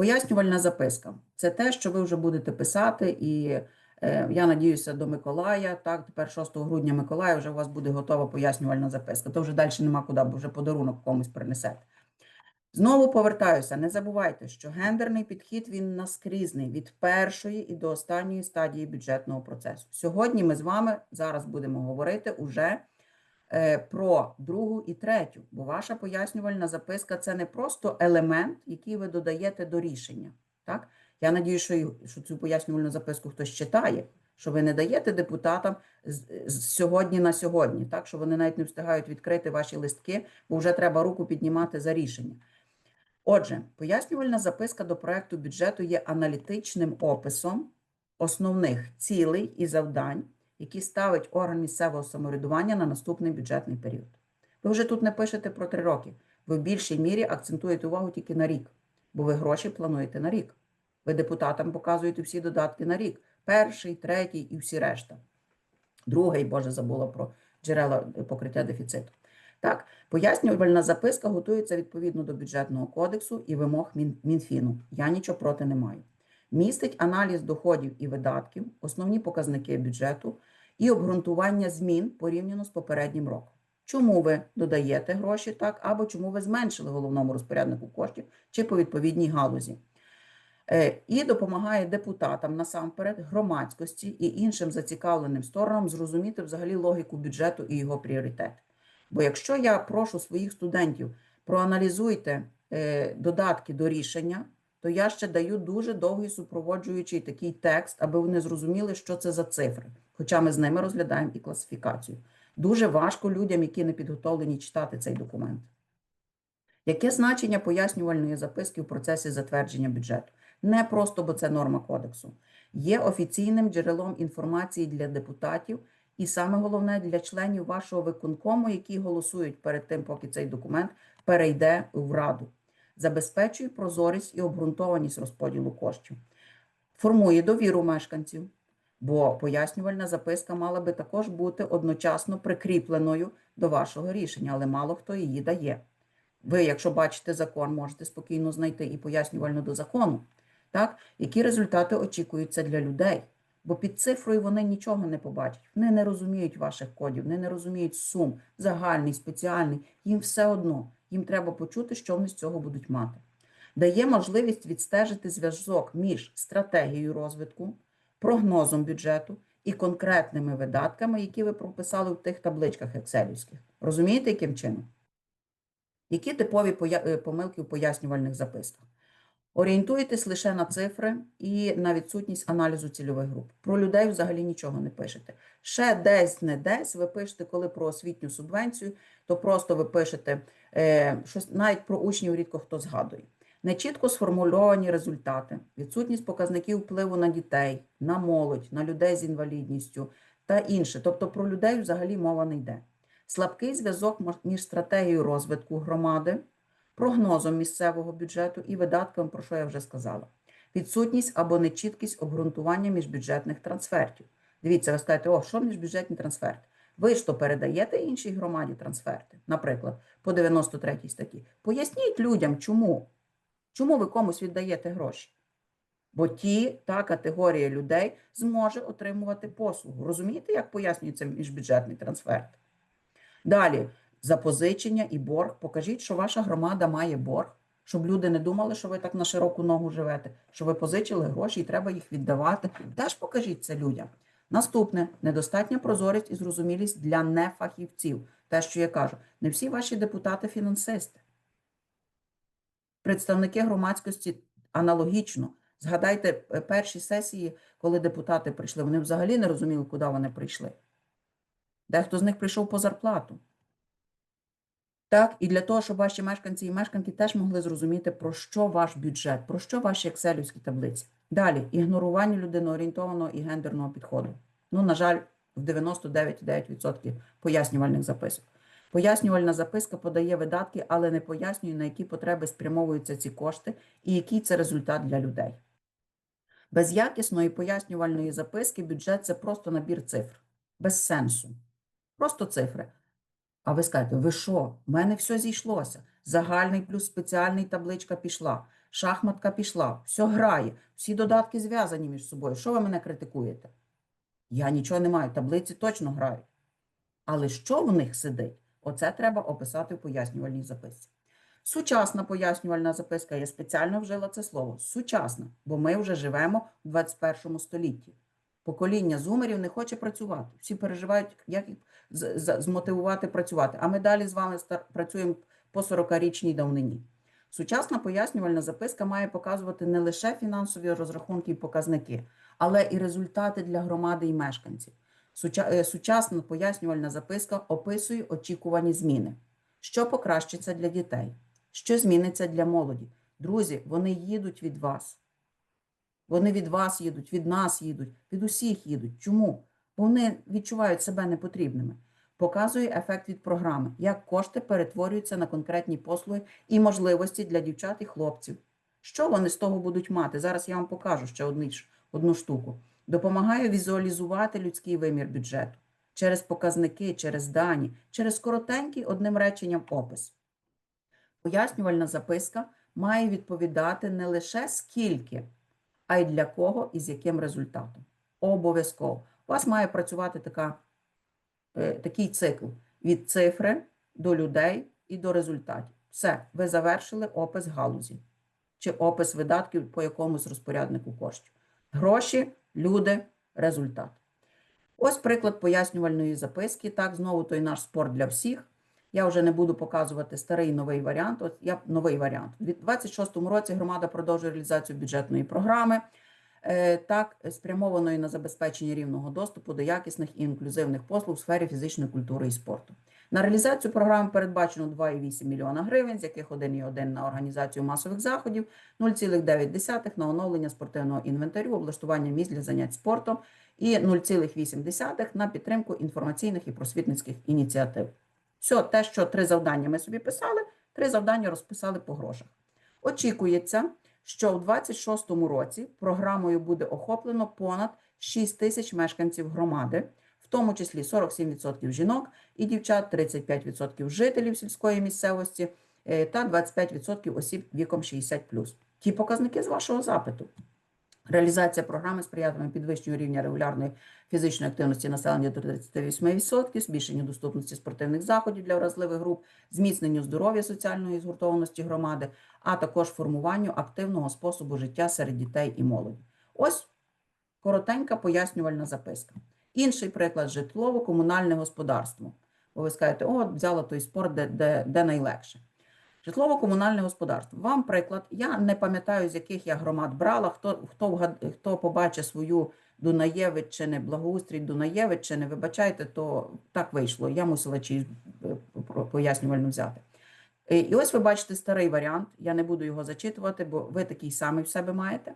Пояснювальна записка це те, що ви вже будете писати, і е, я надіюся, до Миколая. Так, тепер 6 грудня Миколая вже у вас буде готова пояснювальна записка. То вже далі нема куди, бо вже подарунок комусь принесете. Знову повертаюся, не забувайте, що гендерний підхід він наскрізний від першої і до останньої стадії бюджетного процесу. Сьогодні ми з вами зараз будемо говорити уже про другу і третю, бо ваша пояснювальна записка це не просто елемент, який ви додаєте до рішення. Так? Я надію, що, що цю пояснювальну записку хтось читає, що ви не даєте депутатам з сьогодні на сьогодні, так? що вони навіть не встигають відкрити ваші листки, бо вже треба руку піднімати за рішення. Отже, пояснювальна записка до проекту бюджету є аналітичним описом основних цілей і завдань, які ставить орган місцевого самоврядування на наступний бюджетний період. Ви вже тут не пишете про три роки. Ви в більшій мірі акцентуєте увагу тільки на рік, бо ви гроші плануєте на рік. Ви депутатам показуєте всі додатки на рік: перший, третій і всі решта. Другий, Боже, забула про джерела покриття дефіциту. Так, пояснювальна записка готується відповідно до бюджетного кодексу і вимог Мінфіну. Я нічого проти не маю. Містить аналіз доходів і видатків, основні показники бюджету і обґрунтування змін порівняно з попереднім роком. Чому ви додаєте гроші так, або чому ви зменшили головному розпоряднику коштів чи по відповідній галузі. Е, І допомагає депутатам насамперед, громадськості і іншим зацікавленим сторонам зрозуміти взагалі логіку бюджету і його пріоритети. Бо якщо я прошу своїх студентів проаналізуйте е, додатки до рішення, то я ще даю дуже довгий супроводжуючий такий текст, аби вони зрозуміли, що це за цифри. Хоча ми з ними розглядаємо і класифікацію. Дуже важко людям, які не підготовлені читати цей документ. Яке значення пояснювальної записки в процесі затвердження бюджету? Не просто, бо це норма кодексу. Є офіційним джерелом інформації для депутатів і саме головне для членів вашого виконкому, які голосують перед тим, поки цей документ перейде в Раду. Забезпечує прозорість і обґрунтованість розподілу коштів. Формує довіру мешканців, бо пояснювальна записка мала би також бути одночасно прикріпленою до вашого рішення, але мало хто її дає. Ви, якщо бачите закон, можете спокійно знайти і пояснювальну до закону, так? які результати очікуються для людей. Бо під цифрою вони нічого не побачать. Вони не розуміють ваших кодів, вони не розуміють сум, загальний, спеціальний. Їм все одно. Їм треба почути, що вони з цього будуть мати. Дає можливість відстежити зв'язок між стратегією розвитку, прогнозом бюджету і конкретними видатками, які ви прописали в тих табличках екселівських. Розумієте, яким чином? Які типові е, помилки в пояснювальних записках? Орієнтуєтесь лише на цифри і на відсутність аналізу цільових груп. Про людей взагалі нічого не пишете. Ще десь, не десь ви пишете, коли про освітню субвенцію, то просто ви пишете е, щось навіть про учнів рідко хто згадує. Нечітко сформульовані результати, відсутність показників впливу на дітей, на молодь, на людей з інвалідністю та інше. Тобто про людей взагалі мова не йде. Слабкий зв'язок між стратегією розвитку громади, прогнозом місцевого бюджету і видатками, про що я вже сказала. Відсутність або нечіткість обґрунтування міжбюджетних трансфертів. Дивіться, ви скажете, о, що міжбюджетні трансферти? Ви ж то передаєте іншій громаді трансферти, наприклад, по 93 статті. Поясніть людям, чому. Чому ви комусь віддаєте гроші? Бо ті, та категорія людей зможе отримувати послугу. Розумієте, як пояснюється міжбюджетний трансферт? Далі, запозичення і борг. Покажіть, що ваша громада має борг, щоб люди не думали, що ви так на широку ногу живете, що ви позичили гроші і треба їх віддавати. Теж покажіть це людям. Наступне недостатня прозорість і зрозумілість для нефахівців. Те, що я кажу, не всі ваші депутати фінансисти. Представники громадськості аналогічно. Згадайте е, перші сесії, коли депутати прийшли, вони взагалі не розуміли, куди вони прийшли. Дехто з них прийшов по зарплату. Так, і для того, щоб ваші мешканці і мешканки теж могли зрозуміти, про що ваш бюджет, про що ваші екселівські таблиці. Далі, ігнорування людиноорієнтованого і гендерного підходу. Ну, на жаль, в 99,9% пояснювальних записок. Пояснювальна записка подає видатки, але не пояснює, на які потреби спрямовуються ці кошти і який це результат для людей. Без якісної пояснювальної записки бюджет це просто набір цифр, без сенсу. Просто цифри. А ви скажете, ви що? У мене все зійшлося. Загальний плюс спеціальний табличка пішла. Шахматка пішла, все грає, всі додатки зв'язані між собою. Що ви мене критикуєте? Я нічого не маю, таблиці точно грають. Але що в них сидить? Оце треба описати в пояснювальній записці. Сучасна пояснювальна записка, я спеціально вжила це слово. Сучасна, бо ми вже живемо в 21 столітті. Покоління зумерів не хоче працювати. Всі переживають, як їх змотивувати працювати. А ми далі з вами працюємо по 40-річній давнині. Сучасна пояснювальна записка має показувати не лише фінансові розрахунки і показники, але і результати для громади і мешканців. Е, Сучасна пояснювальна записка описує очікувані зміни. Що покращиться для дітей? Що зміниться для молоді? Друзі, вони їдуть від вас. Вони від вас їдуть, від нас їдуть, від усіх їдуть. Чому? Бо вони відчувають себе непотрібними. Показує ефект від програми, як кошти перетворюються на конкретні послуги і можливості для дівчат і хлопців. Що вони з того будуть мати? Зараз я вам покажу ще одну штуку. Допомагає візуалізувати людський вимір бюджету через показники, через дані, через коротенький одним реченням опис. Пояснювальна записка має відповідати не лише скільки, а й для кого і з яким результатом. Обов'язково. У вас має працювати така, е, такий цикл від цифри до людей і до результатів. Все, ви завершили опис галузі чи опис видатків по якомусь розпоряднику коштів. Гроші, люди, результат. Ось приклад пояснювальної записки. Так, знову той наш спорт для всіх. Я вже не буду показувати старий новий варіант. От я новий варіант. У 2026 році громада продовжує реалізацію бюджетної програми, е, так спрямованої на забезпечення рівного доступу до якісних і інклюзивних послуг в сфері фізичної культури і спорту. На реалізацію програми передбачено 2,8 мільйона гривень, з яких 1,1 на організацію масових заходів, 0,9 на оновлення спортивного інвентарю, облаштування місць для занять спортом і 0,8 на підтримку інформаційних і просвітницьких ініціатив. Все, те, що три завдання ми собі писали, три завдання розписали по грошах. Очікується, що у 2026 році програмою буде охоплено понад 6 тисяч мешканців громади, в тому числі 47% жінок і дівчат, 35% жителів сільської місцевості е, та 25% осіб віком 60+. Ті показники з вашого запиту. Реалізація програми сприятиме підвищенню рівня регулярної фізичної активності населення до 38%, збільшенню доступності спортивних заходів для вразливих груп, зміцненню здоров'я соціальної згуртованості громади, а також формуванню активного способу життя серед дітей і молоді. Ось коротенька пояснювальна записка. Інший приклад житлово-комунальне господарство. Бо ви скажете, о, взяла той спорт, де, де, де найлегше. Житлово-комунальне господарство. Вам приклад. Я не пам'ятаю, з яких я громад брала. Хто, хто, хто побачить свою Дунаєвиччини, благоустрій Дунаєвиччини, вибачайте, то так вийшло. Я мусила чиюсь е, пояснювальну взяти. І ось ви бачите старий варіант. Я не буду його зачитувати, бо ви такий самий в себе маєте.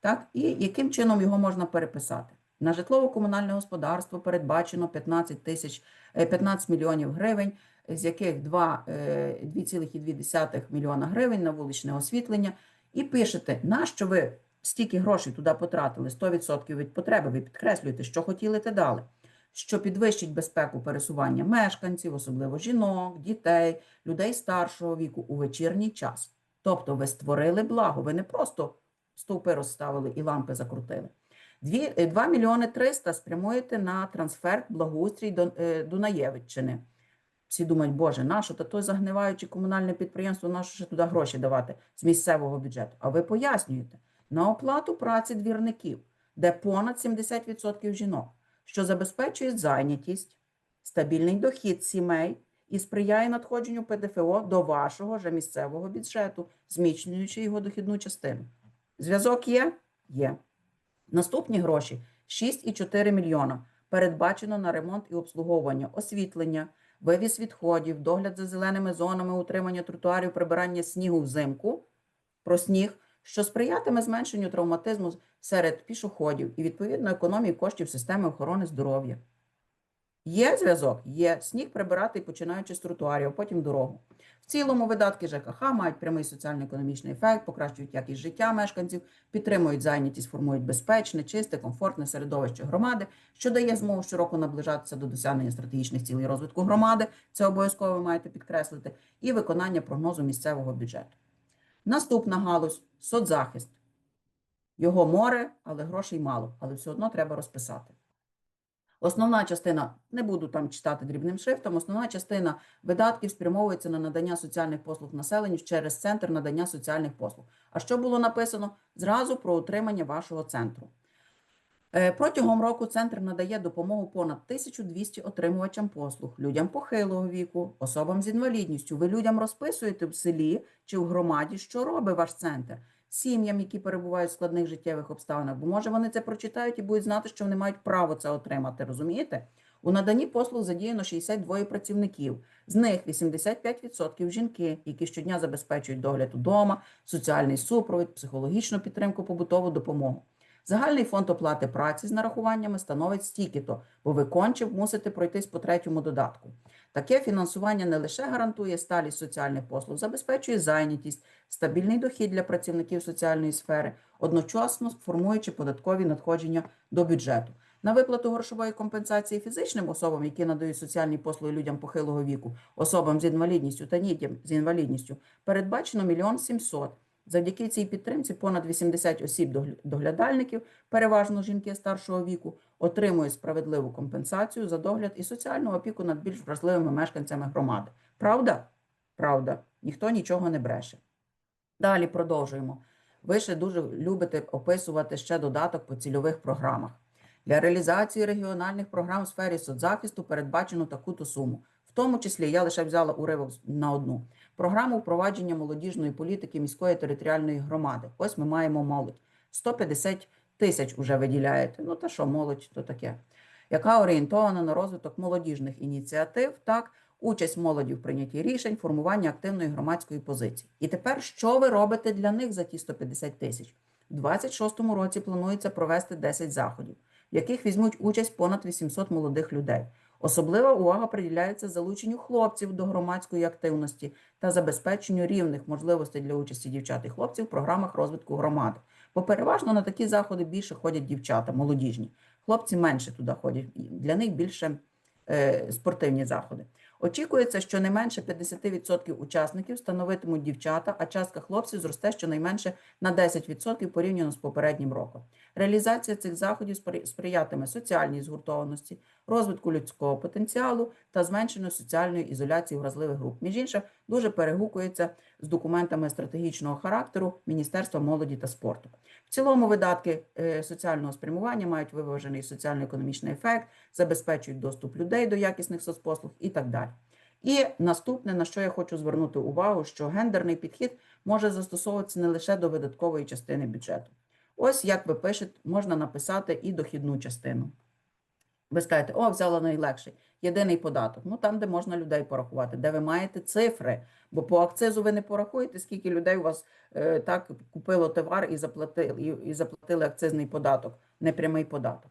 Так? І яким чином його можна переписати? На житлово-комунальне господарство передбачено 15 тисяч е, 15 мільйонів гривень, з яких 2, е, 2,2 мільйона гривень на вуличне освітлення. І пишете, нащо ви стільки грошей туди потратили, 100% від потреби, ви підкреслюєте, що хотіли те дали, що підвищить безпеку пересування мешканців, особливо жінок, дітей, людей старшого віку у вечірній час. Тобто ви створили благо, ви не просто стовпи розставили і лампи закрутили. Дві- е, 2 мільйони 300 спрямуєте на трансфер благоустрій е, Дунаєвиччини. Всі думають, боже, нащо та то загниваючи комунальне підприємство, нащо ще туди гроші давати з місцевого бюджету? А ви пояснюєте, на оплату праці двірників, де понад 70% жінок, що забезпечує зайнятість, стабільний дохід сімей і сприяє надходженню ПДФО до вашого же місцевого бюджету, зміцнюючи його дохідну частину. Зв'язок є? Є. Наступні гроші 6,4 мільйона передбачено на ремонт і обслуговування освітлення, вивіз відходів, догляд за зеленими зонами, утримання тротуарів, прибирання снігу взимку, про сніг, що сприятиме зменшенню травматизму серед пішоходів і відповідно економії коштів системи охорони здоров'я. Є зв'язок? Є. Сніг прибирати, починаючи з тротуарів, потім дорогу. В цілому видатки ЖКХ мають прямий соціально-економічний ефект, покращують якість життя мешканців, підтримують зайнятість, формують безпечне, чисте, комфортне середовище громади, що дає змогу щороку наближатися до досягнення стратегічних цілей розвитку громади. Це обов'язково ви маєте підкреслити, і виконання прогнозу місцевого бюджету. Наступна галузь соцзахист. Його море, але грошей мало, але все одно треба розписати. Основна частина, не буду там читати дрібним шрифтом, основна частина видатків спрямовується на надання соціальних послуг населенню через центр надання соціальних послуг. А що було написано? Зразу про утримання вашого центру. Е, Протягом року центр надає допомогу понад 1200 отримувачам послуг, людям похилого віку, особам з інвалідністю. Ви людям розписуєте в селі чи в громаді, що робить ваш центр, сім'ям, які перебувають в складних життєвих обставинах, бо може вони це прочитають і будуть знати, що вони мають право це отримати. Розумієте? У наданні послуг задіяно 62 працівників. З них 85% жінки, які щодня забезпечують догляд удома, соціальний супровід, психологічну підтримку, побутову допомогу. Загальний фонд оплати праці з нарахуваннями становить стільки-то, бо ви конче мусите пройтись по третьому додатку. Таке фінансування не лише гарантує сталість соціальних послуг, забезпечує зайнятість, стабільний дохід для працівників соціальної сфери, одночасно формуючи податкові надходження до бюджету. На виплату грошової компенсації фізичним особам, які надають соціальні послуги людям похилого віку, особам з інвалідністю та дітям з інвалідністю, передбачено мільйон сімсот. Завдяки цій підтримці понад 80 осіб доглядальників, переважно жінки старшого віку, отримують справедливу компенсацію за догляд і соціальну опіку над більш вразливими мешканцями громади. Правда? Правда. Ніхто нічого не бреше. Далі продовжуємо. Ви ще дуже любите описувати ще додаток по цільових програмах. Для реалізації регіональних програм у сфері соцзахисту передбачено таку-то суму. В тому числі я лише взяла уривок на одну програму впровадження молодіжної політики міської територіальної громади. Ось ми маємо молодь. 150 тисяч уже виділяєте. Ну та що, молодь, то таке, яка орієнтована на розвиток молодіжних ініціатив, так, участь молоді в прийнятті рішень, формування активної громадської позиції. І тепер що ви робите для них за ті 150 тисяч? У 26-му році планується провести 10 заходів, в яких візьмуть участь понад 800 молодих людей. Особлива увага приділяється залученню хлопців до громадської активності та забезпеченню рівних можливостей для участі дівчат і хлопців в програмах розвитку громади. Бо переважно на такі заходи більше ходять дівчата, молодіжні. Хлопці менше туди ходять. Для них більше е, спортивні заходи. Очікується, що не менше 50% учасників становитимуть дівчата, а частка хлопців зросте щонайменше на 10% порівняно з попереднім роком. Реалізація цих заходів спри- сприятиме соціальній згуртованості, розвитку людського потенціалу та зменшенню соціальної ізоляції вразливих груп. Між іншим, дуже перегукується з документами стратегічного характеру Міністерства молоді та спорту. В цілому видатки е, соціального спрямування мають виважений соціально-економічний ефект, забезпечують доступ людей до якісних соцпослуг і так далі. І наступне, на що я хочу звернути увагу, що гендерний підхід може застосовуватися не лише до видаткової частини бюджету. Ось як ви пишете, можна написати і дохідну частину. Ви скажете, о, взяла найлегший. Єдиний податок. Ну там, де можна людей порахувати, де ви маєте цифри. Бо по акцизу ви не порахуєте, скільки людей у вас е, так купило товар і заплатили, і, і заплатили акцизний податок, непрямий податок.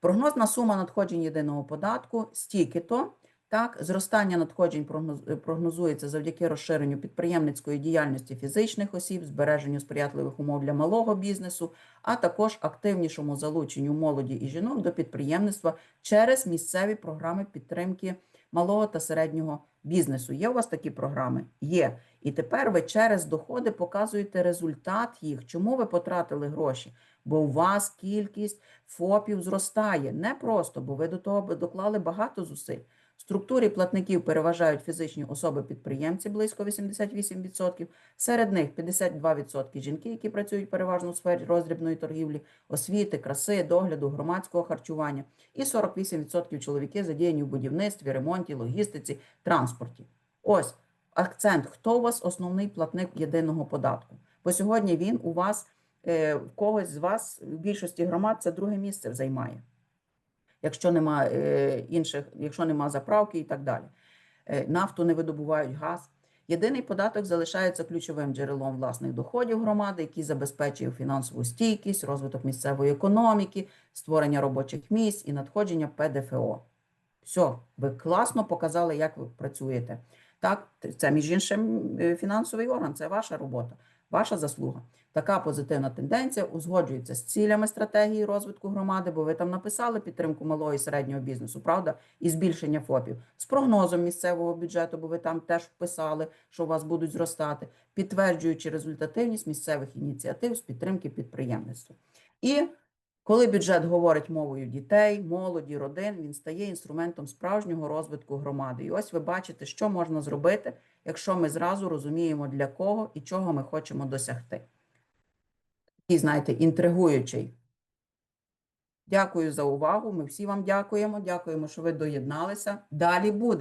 Прогнозна сума надходжень єдиного податку стільки-то. Так, зростання надходжень прогнозується завдяки розширенню підприємницької діяльності фізичних осіб, збереженню сприятливих умов для малого бізнесу, а також активнішому залученню молоді і жінок до підприємництва через місцеві програми підтримки малого та середнього бізнесу. Є у вас такі програми? Є. І тепер ви через доходи показуєте результат їх. Чому ви потратили гроші? Бо у вас кількість ФОПів зростає. Не просто, бо ви до того доклали багато зусиль. Структурі платників переважають фізичні особи-підприємці близько 88%, серед них 52% жінки, які працюють переважно у сфері роздрібної торгівлі, освіти, краси, догляду, громадського харчування, і 48% чоловіки задіяні в будівництві, ремонті, логістиці, транспорті. Ось акцент. Хто у вас основний платник єдиного податку? Бо сьогодні він у вас, е, в когось з вас, в більшості громад, це друге місце займає якщо нема е, інших, якщо нема заправки і так далі. Е, Нафту не видобувають газ. Єдиний податок залишається ключовим джерелом власних доходів громади, який забезпечує фінансову стійкість, розвиток місцевої економіки, створення робочих місць і надходження ПДФО. Все, ви класно показали, як ви працюєте. Так, це між іншим е, фінансовий орган, це ваша робота, ваша заслуга. Така позитивна тенденція узгоджується з цілями стратегії розвитку громади, бо ви там написали підтримку малого і середнього бізнесу, правда, і збільшення ФОПів, з прогнозом місцевого бюджету, бо ви там теж вписали, що у вас будуть зростати, підтверджуючи результативність місцевих ініціатив з підтримки підприємництва. І коли бюджет говорить мовою дітей, молоді, родин, він стає інструментом справжнього розвитку громади. І ось ви бачите, що можна зробити, якщо ми зразу розуміємо, для кого і чого ми хочемо досягти. Такий, знаєте, інтригуючий. Дякую за увагу. Ми всі вам дякуємо. Дякуємо, що ви доєдналися. Далі буде.